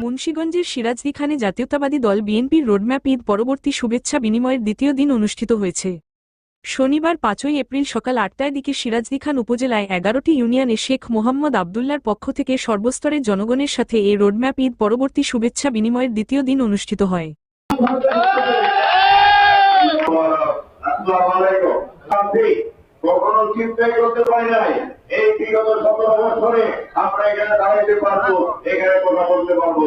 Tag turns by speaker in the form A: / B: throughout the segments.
A: মুন্সীগঞ্জের সিরাজদি খানে জাতীয়তাবাদী দল বিএনপির রোডম্যাপ ঈদ পরবর্তী শুভেচ্ছা বিনিময়ের দ্বিতীয় দিন অনুষ্ঠিত হয়েছে। শনিবার পাঁচই এপ্রিল সকাল আটটায় দিকে সিরাজদি খান উপজেলায় এগারোটি ইউনিয়নে শেখ মোহাম্মদ আবদুল্লার পক্ষ থেকে সর্বস্তরের জনগণের সাথে এ রোডম্যাপ ঈদ পরবর্তী শুভেচ্ছা বিনিময়ের দ্বিতীয় দিন অনুষ্ঠিত হয়।
B: কখনো চিন্তাই করতে পারি নাই। এই বিগত সতেরো বছরে আমরা এখানে দাঁড়াইতে পারব, এখানে কথা বলতে পারব।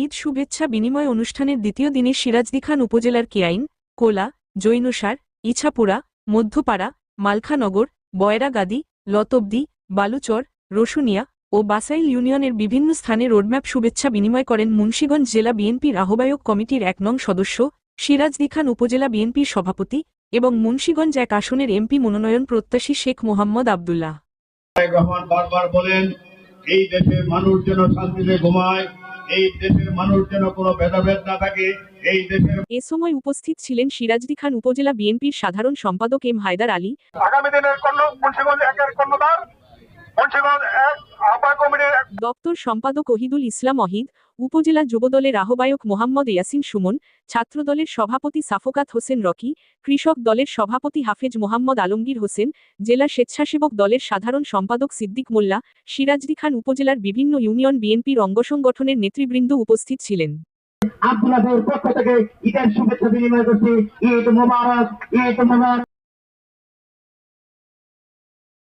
A: ঈদ শুভেচ্ছা বিনিময় অনুষ্ঠানের দ্বিতীয় দিনে সিরাজদি খান উপজেলার কেয়াইন কোলা, জৈনসার, ইছাপুরা, মধ্যপাড়া, মালখানগর, বয়রাগাদি, লতবদি, বালুচর, রসুনিয়া ও বাসাইল ইউনিয়নের বিভিন্ন স্থানে রোডম্যাপ শুভেচ্ছা বিনিময় করেন মুন্সীগঞ্জ জেলা বিএনপির আহ্বায়ক কমিটির এক নং সদস্য সিরাজদি খান উপজেলা বিএনপির সভাপতি এবং মুন্সীগঞ্জ এক আসনের এমপি মনোনয়ন প্রত্যাশী শেখ মোহাম্মদ আবদুল্লাহ।
B: রহমান বারবার বলেন এই দেশের মানুষ যেন শান্তিতে ঘুমায় এই দেশের মানুষ যেন কোনো ভেদাভেদ না থাকে এই দেশের
A: এ সময় উপস্থিত ছিলেন সিরাজদি খান উপজেলা বিএনপির সাধারণ সম্পাদক এম হায়দার আলী।
B: আগামী দিনের কর্ণ মুন্সীগঞ্জ একের কর্ণধার।
A: দপ্তর সম্পাদক ওহিদুল ইসলাম অহিদ উপজেলা যুবদলের আহ্বায়ক মোহাম্মদ ইয়াসিন সুমন ছাত্রদলের সভাপতি সাফকাত হোসেন রকি কৃষক দলের সভাপতি হাফেজ মোহাম্মদ আলমগীর হোসেন জেলা স্বেচ্ছাসেবক দলের সাধারণ সম্পাদক সিদ্দিক মোল্লা সিরাজদি খান উপজেলার বিভিন্ন ইউনিয়ন বিএনপির অঙ্গসংগঠনের নেতৃবৃন্দ উপস্থিত ছিলেন।
C: আব্দুল্লাহের পক্ষ থেকে ঈদের শুভেচ্ছা বিনিময় করছি। ঈদ মোবারক ঈদ মোবারক।